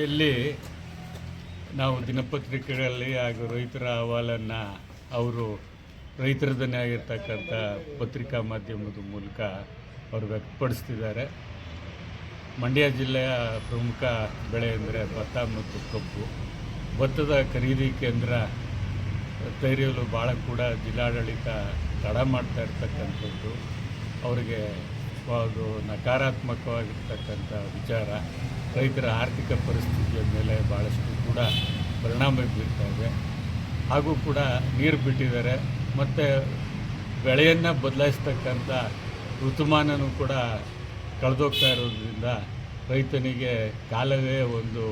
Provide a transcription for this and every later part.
ಇಲ್ಲಿ ನಾವು ದಿನಪತ್ರಿಕೆಗಳಲ್ಲಿ ಹಾಗೂ ರೈತರ ಅಹವಾಲನ್ನು ಅವರು ರೈತರದನ್ನೇ ಆಗಿರ್ತಕ್ಕಂಥ ಪತ್ರಿಕಾ ಮಾಧ್ಯಮದ ಮೂಲಕ ಅವರು ವ್ಯಕ್ತಪಡಿಸ್ತಿದ್ದಾರೆ. ಮಂಡ್ಯ ಜಿಲ್ಲೆಯ ಪ್ರಮುಖ ಬೆಳೆ ಅಂದರೆ ಭತ್ತ ಮತ್ತು ಕಬ್ಬು. ಭತ್ತದ ಖರೀದಿ ಕೇಂದ್ರ ತೆರೆಯಲು ಭಾಳ ಕೂಡ ಜಿಲ್ಲಾಡಳಿತ ತಡ ಮಾಡ್ತಾ ಇರ್ತಕ್ಕಂಥದ್ದು. ಅವರಿಗೆ ಅದು ನಕಾರಾತ್ಮಕವಾಗಿರ್ತಕ್ಕಂಥ ವಿಚಾರ. ರೈತರ ಆರ್ಥಿಕ ಪರಿಸ್ಥಿತಿಯ ಮೇಲೆ ಭಾಳಷ್ಟು ಕೂಡ ಪರಿಣಾಮ ಬೀರ್ತಾ ಹಾಗೂ ಕೂಡ ನೀರು ಬಿಟ್ಟಿದ್ದಾರೆ. ಮತ್ತು ಬೆಳೆಯನ್ನು ಬದಲಾಯಿಸ್ತಕ್ಕಂಥ ಋತುಮಾನನೂ ಕೂಡ ಕಳೆದೋಗ್ತಾ ಇರೋದ್ರಿಂದ ರೈತನಿಗೆ ಕಾಲವೇ ಒಂದು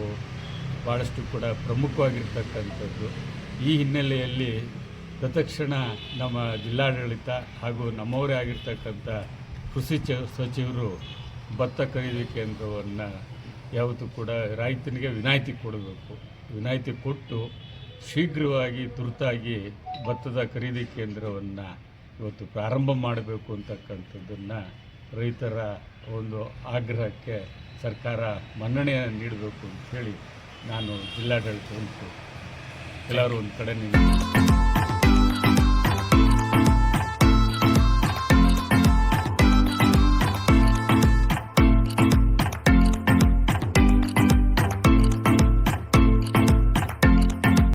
ಭಾಳಷ್ಟು ಕೂಡ ಪ್ರಮುಖವಾಗಿರ್ತಕ್ಕಂಥದ್ದು. ಈ ಹಿನ್ನೆಲೆಯಲ್ಲಿ ತತ್ಕ್ಷಣ ನಮ್ಮ ಜಿಲ್ಲಾಡಳಿತ ಹಾಗೂ ನಮ್ಮವರೇ ಆಗಿರ್ತಕ್ಕಂಥ ಕೃಷಿ ಸಚಿವರು ಭತ್ತ ಖರೀದಿ ಕೇಂದ್ರವನ್ನು ಯಾವತ್ತೂ ಕೂಡ ರೈತನಿಗೆ ವಿನಾಯಿತಿ ಕೊಡಬೇಕು. ವಿನಾಯಿತಿ ಕೊಟ್ಟು ಶೀಘ್ರವಾಗಿ ತುರ್ತಾಗಿ ಭತ್ತದ ಖರೀದಿ ಕೇಂದ್ರವನ್ನು ಇವತ್ತು ಪ್ರಾರಂಭ ಮಾಡಬೇಕು ಅಂತಕ್ಕಂಥದ್ದನ್ನು ರೈತರ ಒಂದು ಆಗ್ರಹಕ್ಕೆ ಸರ್ಕಾರ ಮನ್ನಣೆ ನೀಡಬೇಕು ಅಂತ ಹೇಳಿ ನಾನು ಜಿಲ್ಲಾಡಳಿತ ಎಲ್ಲರೂ ಒಂದು ಕಡೆ ನಿಂತು